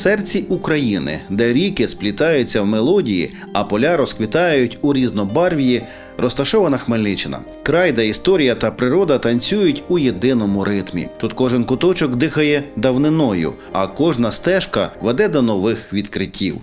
серці України, де ріки сплітаються в мелодії, а поля розквітають у різнобарв'ї, розташована Хмельниччина. Край, де історія та природа танцюють у єдиному ритмі. Тут кожен куточок дихає давниною, а кожна стежка веде до нових відкриттів.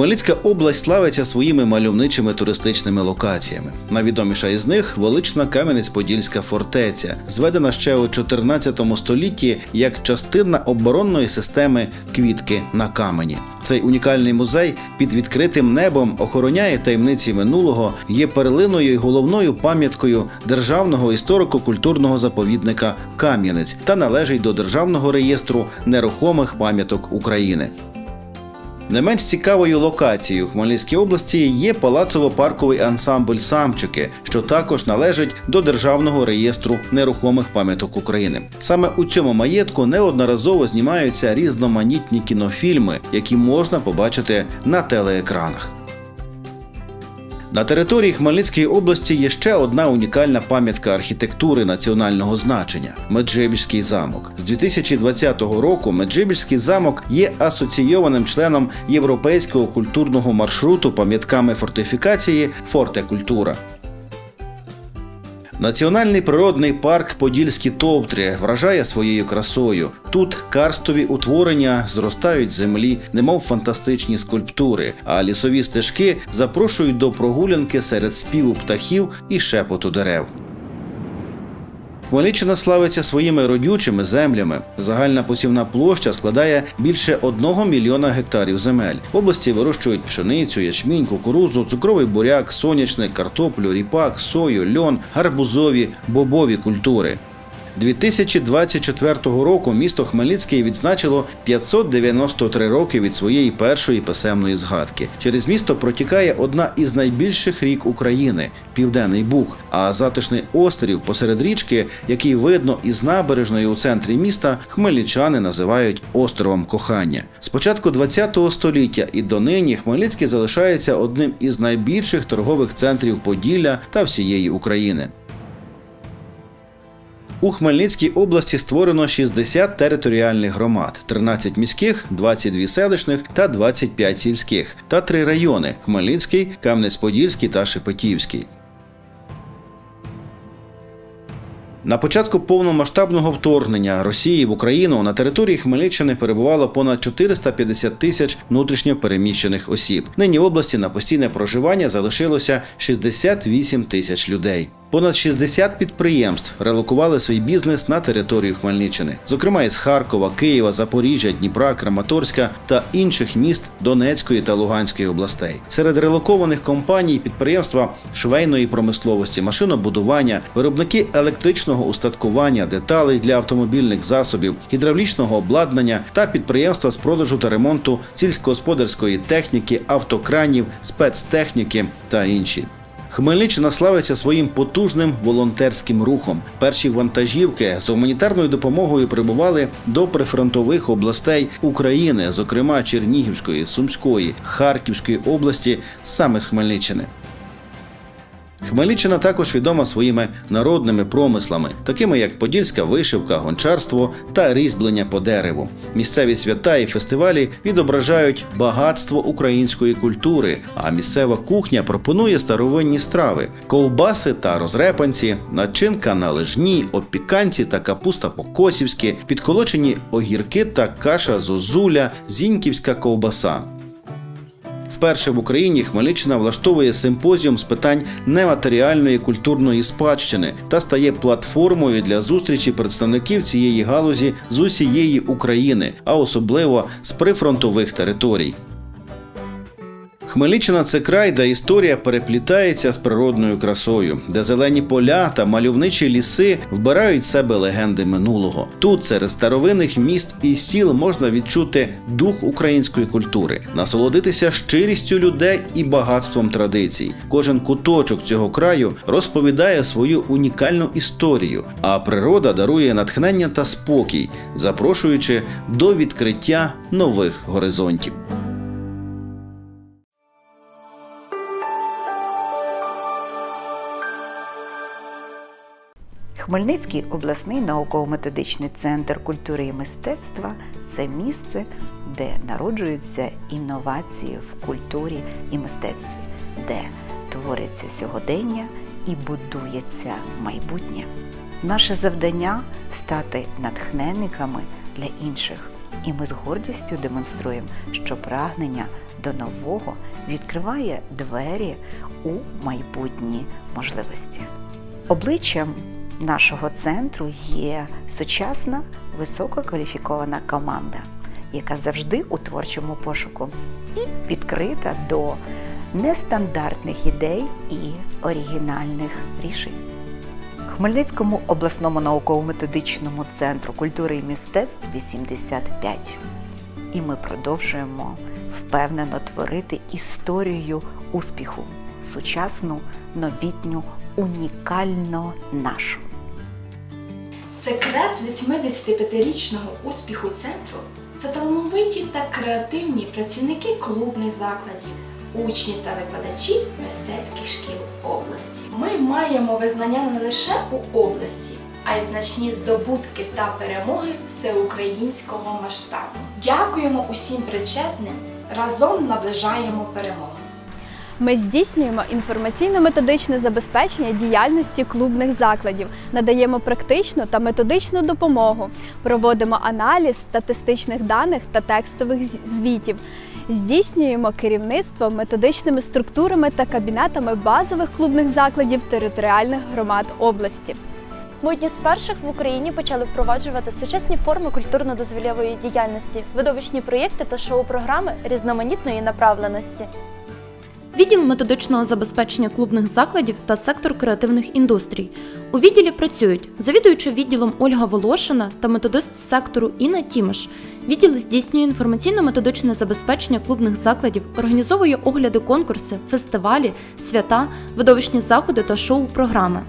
Хмельницька область славиться своїми мальовничими туристичними локаціями. Найвідоміша із них велична Кам'янець-Подільська фортеця, зведена ще у 14 столітті як частина оборонної системи квітки на камені. Цей унікальний музей під відкритим небом охороняє таємниці минулого, є перлиною й головною пам'яткою державного історико-культурного заповідника Кам'янець та належить до державного реєстру нерухомих пам'яток України. Не менш цікавою локацією у Хмельницькій області є палацово-парковий ансамбль Самчики, що також належить до Державного реєстру нерухомих пам'яток України. Саме у цьому маєтку неодноразово знімаються різноманітні кінофільми, які можна побачити на телеекранах. На території Хмельницької області є ще одна унікальна пам'ятка архітектури національного значення Меджибіжський замок. З 2020 року Меджибіжський замок є асоційованим членом європейського культурного маршруту пам'ятками фортифікації Форте Культура. Національний природний парк Подільські Товтри вражає своєю красою. Тут карстові утворення зростають землі, немов фантастичні скульптури, а лісові стежки запрошують до прогулянки серед співу птахів і шепоту дерев. Хмельниччина славиться своїми родючими землями. Загальна посівна площа складає більше одного мільйона гектарів земель. В області вирощують пшеницю, ячмінь, кукурузу, цукровий буряк, сонячник, картоплю, ріпак, сою, льон, гарбузові, бобові культури. 2024 року місто Хмельницький відзначило 593 роки від своєї першої писемної згадки. Через місто протікає одна із найбільших рік України Південний Буг. А затишний острів посеред річки, який видно із набережної у центрі міста, хмельничани називають островом кохання. З початку ХХ століття і донині Хмельницький залишається одним із найбільших торгових центрів Поділля та всієї України. У Хмельницькій області створено 60 територіальних громад, 13 міських, 22 селищних та 25 сільських, та три райони: Хмельницький, Кам'янець-Подільський та Шепетівський. На початку повномасштабного вторгнення Росії в Україну на території Хмельниччини перебувало понад 450 тисяч внутрішньо переміщених осіб. Нині в області на постійне проживання залишилося 68 тисяч людей. Понад 60 підприємств релокували свій бізнес на територію Хмельниччини, зокрема із Харкова, Києва, Запоріжжя, Дніпра, Краматорська та інших міст Донецької та Луганської областей. Серед релокованих компаній підприємства швейної промисловості, машинобудування, виробники електричного устаткування, деталей для автомобільних засобів, гідравлічного обладнання та підприємства з продажу та ремонту сільськогосподарської техніки, автокранів, спецтехніки та інші. Хмельниччина славиться своїм потужним волонтерським рухом. Перші вантажівки з гуманітарною допомогою прибували до прифронтових областей України, зокрема Чернігівської, Сумської, Харківської області, саме з Хмельниччини. Хмельниччина також відома своїми народними промислами, такими як подільська вишивка, гончарство та різьблення по дереву. Місцеві свята і фестивалі відображають багатство української культури, а місцева кухня пропонує старовинні страви: ковбаси та розрепанці, начинка на лижні, опіканці та капуста по-косівськи, підколочені огірки та каша зозуля, зіньківська ковбаса. Вперше в Україні Хмельниччина влаштовує симпозіум з питань нематеріальної культурної спадщини та стає платформою для зустрічі представників цієї галузі з усієї України, а особливо з прифронтових територій. Хмельниччина це край, де історія переплітається з природною красою, де зелені поля та мальовничі ліси вбирають в себе легенди минулого. Тут серед старовинних міст і сіл можна відчути дух української культури, насолодитися щирістю людей і багатством традицій. Кожен куточок цього краю розповідає свою унікальну історію, а природа дарує натхнення та спокій, запрошуючи до відкриття нових горизонтів. Хмельницький обласний науково-методичний центр культури і мистецтва це місце, де народжуються інновації в культурі і мистецтві, де твориться сьогодення і будується майбутнє. Наше завдання стати натхненниками для інших, і ми з гордістю демонструємо, що прагнення до нового відкриває двері у майбутні можливості. Обличчям нашого центру є сучасна висококваліфікована команда, яка завжди у творчому пошуку і відкрита до нестандартних ідей і оригінальних рішень. Хмельницькому обласному науково-методичному центру культури і мистецтв 85. І ми продовжуємо впевнено творити історію успіху, сучасну, новітню, унікально нашу. Секрет 85-річного успіху центру це талановиті та креативні працівники клубних закладів, учні та викладачі мистецьких шкіл області. Ми маємо визнання не лише у області, а й значні здобутки та перемоги всеукраїнського масштабу. Дякуємо усім причетним, разом наближаємо перемогу. Ми здійснюємо інформаційно-методичне забезпечення діяльності клубних закладів, надаємо практичну та методичну допомогу, проводимо аналіз статистичних даних та текстових звітів, здійснюємо керівництво методичними структурами та кабінетами базових клубних закладів територіальних громад області. Ми одні з перших в Україні почали впроваджувати сучасні форми культурно-дозвілєвої діяльності, видовищні проєкти та шоу-програми різноманітної направленості. Відділ методичного забезпечення клубних закладів та сектор креативних індустрій. У відділі працюють завідуюча відділом Ольга Волошина та методист сектору Інна Тімеш. Відділ здійснює інформаційно-методичне забезпечення клубних закладів, організовує огляди конкурси, фестивалі, свята, видовищні заходи та шоу-програми.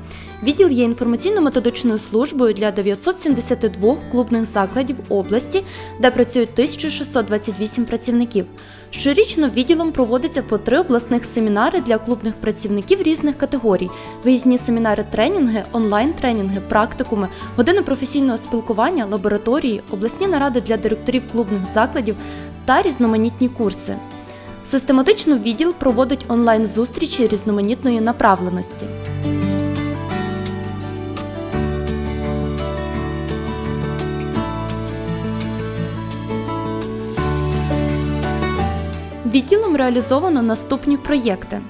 Відділ є інформаційно-методичною службою для 972 клубних закладів області, де працюють 1628 працівників. Щорічно відділом проводиться по три обласних семінари для клубних працівників різних категорій: виїзні семінари, тренінги, онлайн-тренінги, практикуми, години професійного спілкування, лабораторії, обласні наради для директорів клубних закладів та різноманітні курси. Систематично відділ проводить онлайн-зустрічі різноманітної направленості. Відділом реалізовано наступні проєкти.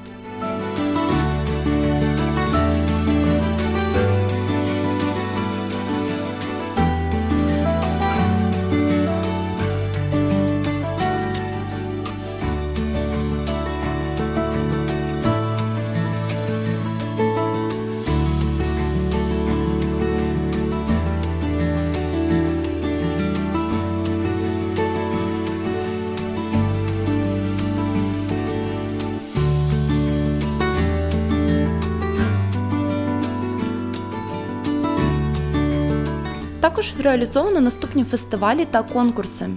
Також реалізовано наступні фестивалі та конкурси.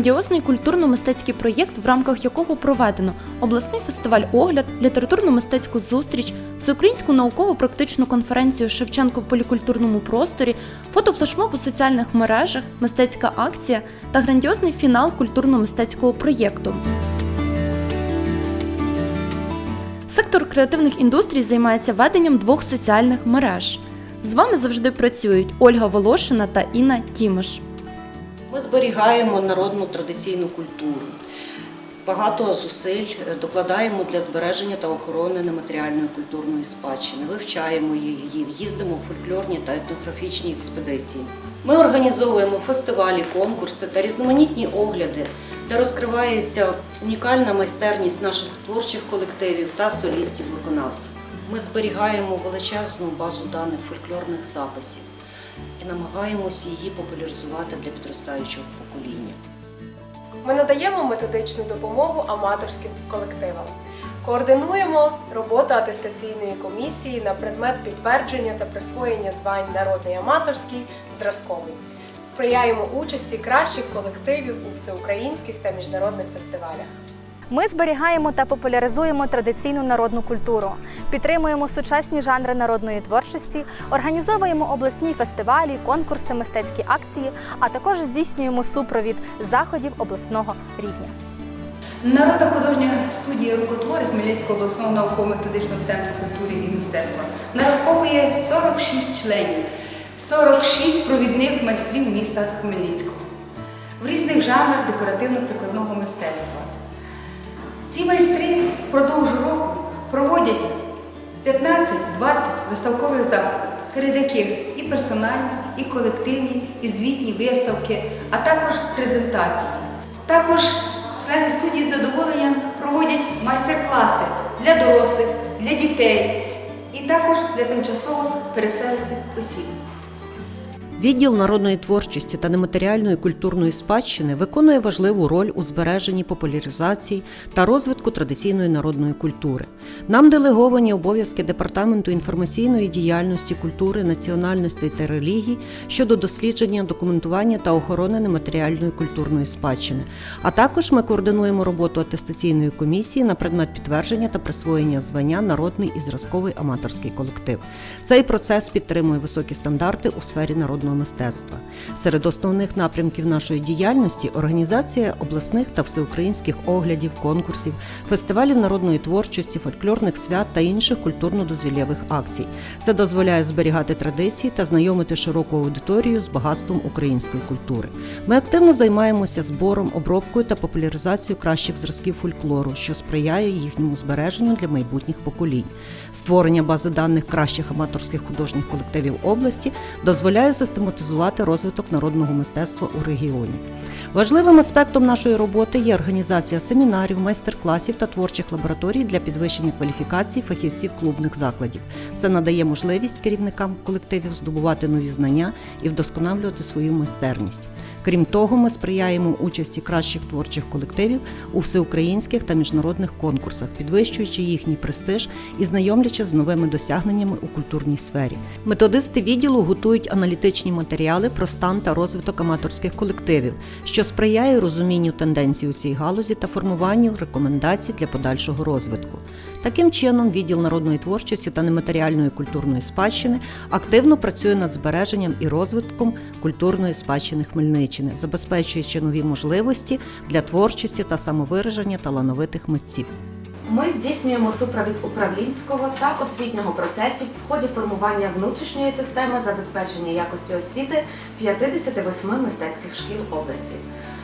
Грандіозний культурно-мистецький проєкт, в рамках якого проведено обласний фестиваль Огляд, літературно-мистецьку зустріч, всеукраїнську науково-практичну конференцію Шевченко в полікультурному просторі, фотофлешмоб у соціальних мережах, мистецька акція та грандіозний фінал культурно-мистецького проєкту. Сектор креативних індустрій займається веденням двох соціальних мереж. З вами завжди працюють Ольга Волошина та Інна Тімеш. Ми зберігаємо народну традиційну культуру. Багато зусиль е, докладаємо для збереження та охорони нематеріальної культурної спадщини. Вивчаємо її, їздимо в фольклорні та етнографічні експедиції. Ми організовуємо фестивалі, конкурси та різноманітні огляди, де розкривається унікальна майстерність наших творчих колективів та солістів-виконавців. Ми зберігаємо величезну базу даних фольклорних записів і намагаємося її популяризувати для підростаючого покоління. Ми надаємо методичну допомогу аматорським колективам. Координуємо роботу атестаційної комісії на предмет підтвердження та присвоєння звань народний аматорський зразковий. Сприяємо участі кращих колективів у всеукраїнських та міжнародних фестивалях. Ми зберігаємо та популяризуємо традиційну народну культуру, підтримуємо сучасні жанри народної творчості, організовуємо обласні фестивалі, конкурси, мистецькі акції, а також здійснюємо супровід заходів обласного рівня. Народна художня студія рукотвори Хмельницького обласного науково-методичного центру культури і мистецтва нараховує 46 членів, 46 провідних майстрів міста Хмельницького в різних жанрах декоративно-прикладного мистецтва. Ці майстри впродовж року проводять 15-20 виставкових заходів, серед яких і персональні, і колективні, і звітні виставки, а також презентації. Також члени студії з задоволенням проводять майстер-класи для дорослих, для дітей і також для тимчасово переселених осіб. Відділ народної творчості та нематеріальної культурної спадщини виконує важливу роль у збереженні популяризації та розвитку традиційної народної культури. Нам делеговані обов'язки Департаменту інформаційної діяльності, культури, національностей та релігій щодо дослідження, документування та охорони нематеріальної культурної спадщини. А також ми координуємо роботу атестаційної комісії на предмет підтвердження та присвоєння звання народний і зразковий аматорський колектив. Цей процес підтримує високі стандарти у сфері народного мистецтва. Серед основних напрямків нашої діяльності організація обласних та всеукраїнських оглядів, конкурсів, фестивалів народної творчості, фольклорних свят та інших культурно-дозвілєвих акцій. Це дозволяє зберігати традиції та знайомити широку аудиторію з багатством української культури. Ми активно займаємося збором, обробкою та популяризацією кращих зразків фольклору, що сприяє їхньому збереженню для майбутніх поколінь. Створення бази даних кращих аматорських художніх колективів області дозволяє систематизувати розвиток народного мистецтва у регіоні. Важливим аспектом нашої роботи є організація семінарів, майстер-класів та творчих лабораторій для підвищення кваліфікації фахівців клубних закладів. Це надає можливість керівникам колективів здобувати нові знання і вдосконалювати свою майстерність. Крім того, ми сприяємо участі кращих творчих колективів у всеукраїнських та міжнародних конкурсах, підвищуючи їхній престиж і знайомлячи з новими досягненнями у культурній сфері. Методисти відділу готують аналітичні матеріали про стан та розвиток аматорських колективів, що сприяє розумінню тенденцій у цій галузі та формуванню рекомендацій для подальшого розвитку. Таким чином, відділ народної творчості та нематеріальної культурної спадщини активно працює над збереженням і розвитком культурної спадщини Хмельниччини, забезпечуючи нові можливості для творчості та самовираження талановитих митців. Ми здійснюємо супровід управлінського та освітнього процесів в ході формування внутрішньої системи забезпечення якості освіти 58 мистецьких шкіл області.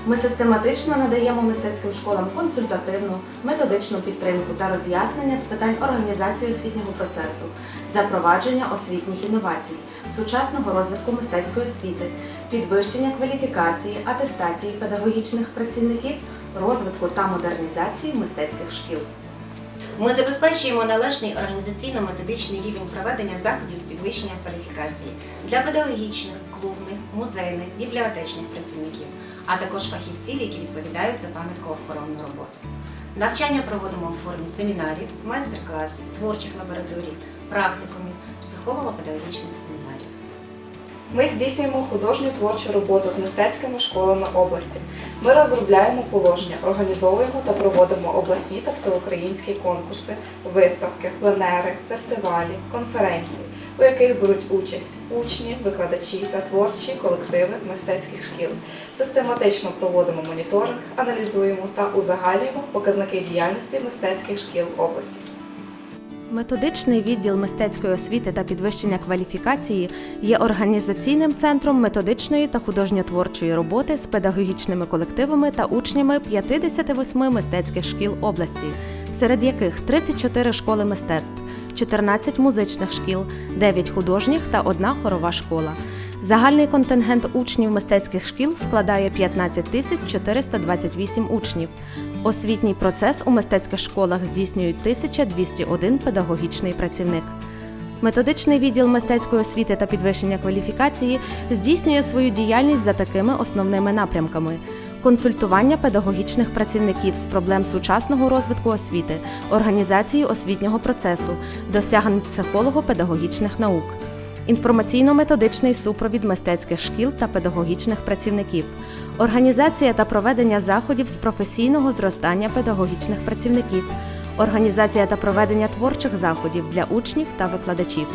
Ми систематично надаємо мистецьким школам консультативну, методичну підтримку та роз'яснення з питань організації освітнього процесу, запровадження освітніх інновацій, сучасного розвитку мистецької освіти, підвищення кваліфікації, атестації педагогічних працівників, розвитку та модернізації мистецьких шкіл. Ми забезпечуємо належний організаційно-методичний рівень проведення заходів з підвищення кваліфікації для педагогічних, клубних, музейних, бібліотечних працівників, а також фахівців, які відповідають за пам'ятко-охоронну роботу. Навчання проводимо в формі семінарів, майстер-класів, творчих лабораторій, практикумів, психолого-педагогічних семінарів. Ми здійснюємо художню творчу роботу з мистецькими школами області. Ми розробляємо положення, організовуємо та проводимо обласні та всеукраїнські конкурси, виставки, пленери, фестивалі, конференції, у яких беруть участь учні, викладачі та творчі колективи мистецьких шкіл. Систематично проводимо моніторинг, аналізуємо та узагальнюємо показники діяльності мистецьких шкіл області. Методичний відділ мистецької освіти та підвищення кваліфікації є організаційним центром методичної та художньо-творчої роботи з педагогічними колективами та учнями 58 мистецьких шкіл області, серед яких 34 школи мистецтв, 14 музичних шкіл, 9 художніх та одна хорова школа. Загальний контингент учнів мистецьких шкіл складає 15 тисяч 428 учнів. Освітній процес у мистецьких школах здійснюють 1201 педагогічний працівник. Методичний відділ мистецької освіти та підвищення кваліфікації здійснює свою діяльність за такими основними напрямками: консультування педагогічних працівників з проблем сучасного розвитку освіти, організації освітнього процесу, досягнень психолого-педагогічних наук, інформаційно-методичний супровід мистецьких шкіл та педагогічних працівників, організація та проведення заходів з професійного зростання педагогічних працівників, організація та проведення творчих заходів для учнів та викладачів.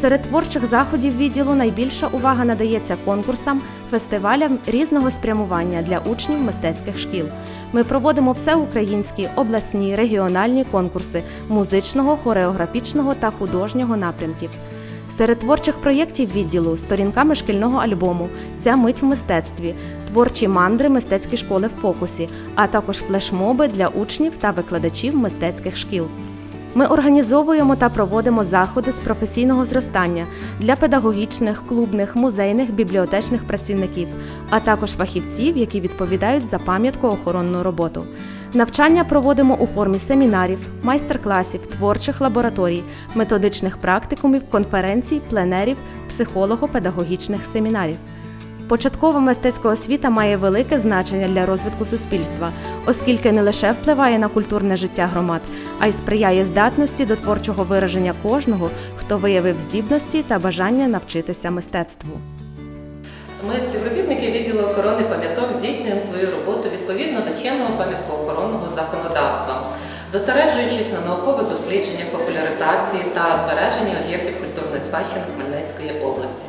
Серед творчих заходів відділу найбільша увага надається конкурсам, фестивалям різного спрямування для учнів мистецьких шкіл. Ми проводимо всеукраїнські, обласні, регіональні конкурси музичного, хореографічного та художнього напрямків. Серед творчих проєктів відділу сторінками шкільного альбому Ця мить в мистецтві, творчі мандри мистецькі школи в фокусі, а також флешмоби для учнів та викладачів мистецьких шкіл. Ми організовуємо та проводимо заходи з професійного зростання для педагогічних, клубних, музейних, бібліотечних працівників, а також фахівців, які відповідають за пам'яткоохоронну роботу. Навчання проводимо у формі семінарів, майстер-класів, творчих лабораторій, методичних практикумів, конференцій, пленерів, психолого-педагогічних семінарів. Початкова мистецька освіта має велике значення для розвитку суспільства, оскільки не лише впливає на культурне життя громад, а й сприяє здатності до творчого вираження кожного, хто виявив здібності та бажання навчитися мистецтву. Ми, співробітники відділу охорони пам'яток, здійснюємо свою роботу відповідно до чинного пам'яткоохоронного законодавства, зосереджуючись на наукових дослідженнях, популяризації та збереженні об'єктів культурної спадщини Хмельницької області.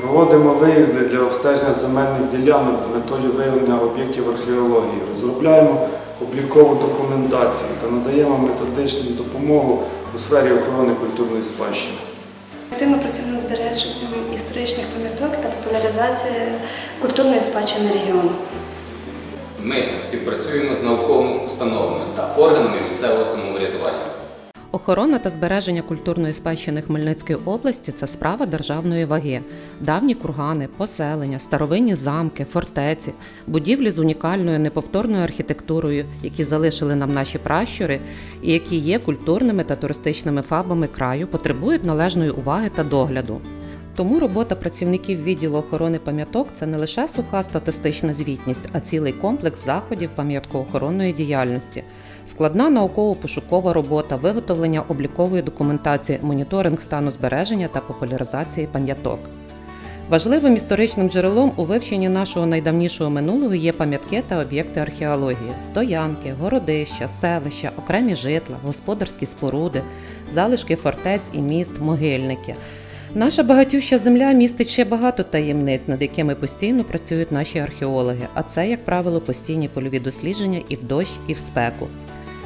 Проводимо виїзди для обстеження земельних ділянок з метою виявлення об'єктів археології, розробляємо облікову документацію та надаємо методичну допомогу у сфері охорони культурної спадщини. Активно працюємо над збереженням історичних пам'яток та популяризацією культурної спадщини регіону. Ми співпрацюємо з науковими установами та органами місцевого самоврядування. Охорона та збереження культурної спадщини Хмельницької області це справа державної ваги. Давні кургани, поселення, старовинні замки, фортеці, будівлі з унікальною неповторною архітектурою, які залишили нам наші пращури, і які є культурними та туристичними фабами краю, потребують належної уваги та догляду. Тому робота працівників відділу охорони пам'яток це не лише суха статистична звітність, а цілий комплекс заходів пам'яткоохоронної діяльності. Складна науково-пошукова робота, виготовлення облікової документації, моніторинг стану збереження та популяризації пам'яток. Важливим історичним джерелом у вивченні нашого найдавнішого минулого є пам'ятки та об'єкти археології: стоянки, городища, селища, окремі житла, господарські споруди, залишки фортець і міст, могильники. Наша багатюща земля містить ще багато таємниць, над якими постійно працюють наші археологи, а це, як правило, постійні польові дослідження і в дощ, і в спеку.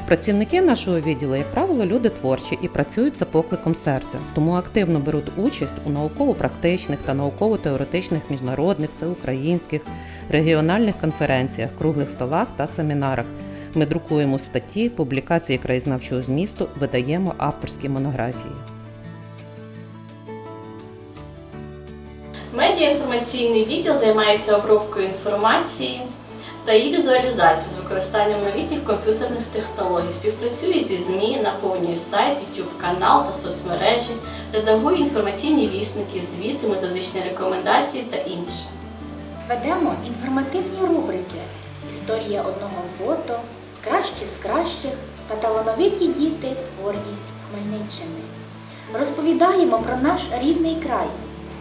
Працівники нашого відділу, як правило, люди творчі і працюють за покликом серця, тому активно беруть участь у науково-практичних та науково-теоретичних міжнародних, всеукраїнських, регіональних конференціях, круглих столах та семінарах. Ми друкуємо статті, публікації краєзнавчого змісту, видаємо авторські монографії. Медіаінформаційний відділ займається обробкою інформації та її візуалізацією з використанням новітніх комп'ютерних технологій, співпрацює зі ЗМІ, наповнює сайт, YouTube канал та соцмережі, редагує інформаційні вісники, звіти, методичні рекомендації та інше. Ведемо інформативні рубрики Історія одного фото, Кращі з кращих та талановиті діти творність Хмельниччини. Розповідаємо про наш рідний край,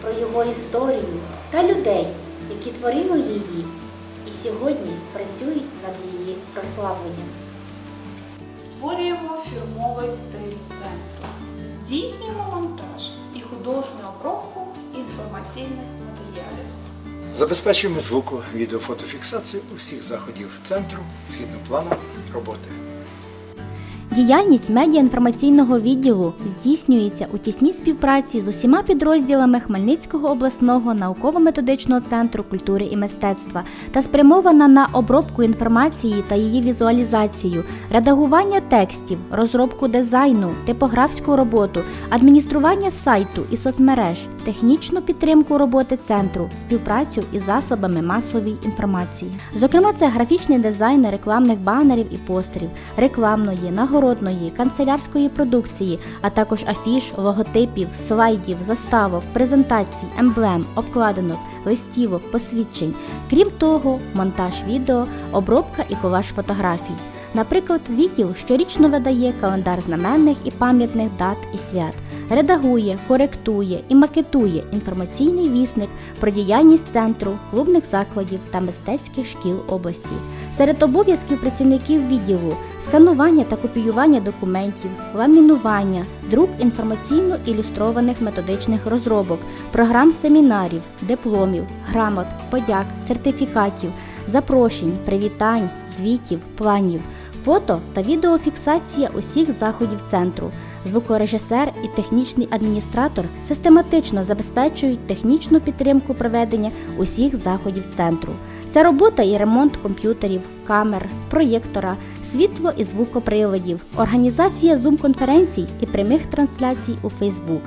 про його історію та людей, які творили її і сьогодні працюють над її прославленням. Створюємо фірмовий стиль центру, здійснюємо монтаж і художню обробку інформаційних матеріалів. Забезпечуємо звуку, відеофотофіксацію усіх заходів центру згідно плану роботи. Діяльність медіаінформаційного відділу здійснюється у тісній співпраці з усіма підрозділами Хмельницького обласного науково-методичного центру культури і мистецтва та спрямована на обробку інформації та її візуалізацію, редагування текстів, розробку дизайну, типографську роботу, адміністрування сайту і соцмереж, технічну підтримку роботи центру, співпрацю із засобами масової інформації. Зокрема, це графічний дизайн рекламних банерів і постерів, рекламної, нагородної, народної, канцелярської продукції, а також афіш, логотипів, слайдів, заставок, презентацій, емблем, обкладинок, листівок, посвідчень. Крім того, монтаж відео, обробка і колаж фотографій. Наприклад, відділ щорічно видає календар знаменних і пам'ятних дат і свят, редагує, коректує і макетує інформаційний вісник про діяльність центру, клубних закладів та мистецьких шкіл області. Серед обов'язків працівників відділу сканування та копіювання документів, ламінування, друк інформаційно-ілюстрованих методичних розробок, програм семінарів, дипломів, грамот, подяк, сертифікатів, запрошень, привітань, звітів, планів, фото та відеофіксація усіх заходів центру. Звукорежисер і технічний адміністратор систематично забезпечують технічну підтримку проведення усіх заходів центру. Це робота і ремонт комп'ютерів, камер, проєктора, світло і звукоприладів, організація зум-конференцій і прямих трансляцій у Фейсбук.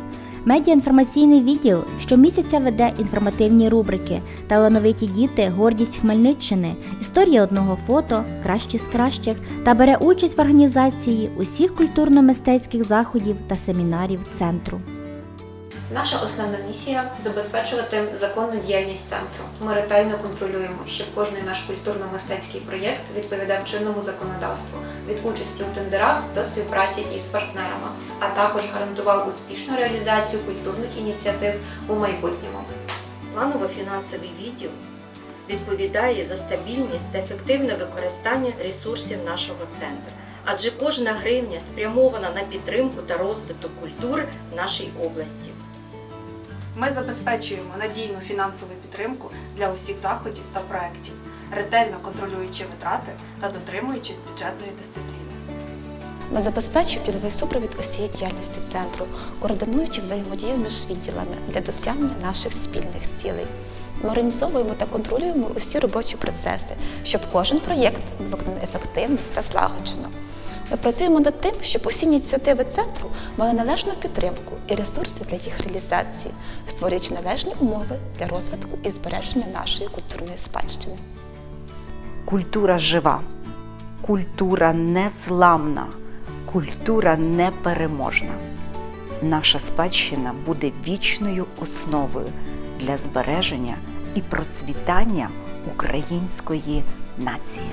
Медіаінформаційний відділ щомісяця веде інформативні рубрики Талановиті діти, гордість Хмельниччини, історія одного фото, кращі з кращих та бере участь в організації усіх культурно-мистецьких заходів та семінарів центру. Наша основна місія забезпечувати законну діяльність центру. Ми ретельно контролюємо, щоб кожний наш культурно-мистецький проєкт відповідав чинному законодавству від участі у тендерах до співпраці із партнерами, а також гарантував успішну реалізацію культурних ініціатив у майбутньому. Планово-фінансовий відділ відповідає за стабільність та ефективне використання ресурсів нашого центру. Адже кожна гривня спрямована на підтримку та розвиток культури в нашій області. Ми забезпечуємо надійну фінансову підтримку для усіх заходів та проєктів, ретельно контролюючи витрати та дотримуючись бюджетної дисципліни. Ми забезпечуємо діловий супровід усієї діяльності центру, координуючи взаємодію між відділами для досягнення наших спільних цілей. Ми організовуємо та контролюємо усі робочі процеси, щоб кожен проєкт виконаний ефективно та злагоджено. Ми працюємо над тим, щоб усі ініціативи центру мали належну підтримку і ресурси для їх реалізації, створюючи належні умови для розвитку і збереження нашої культурної спадщини. Культура жива, культура незламна, культура непереможна. Наша спадщина буде вічною основою для збереження і процвітання української нації.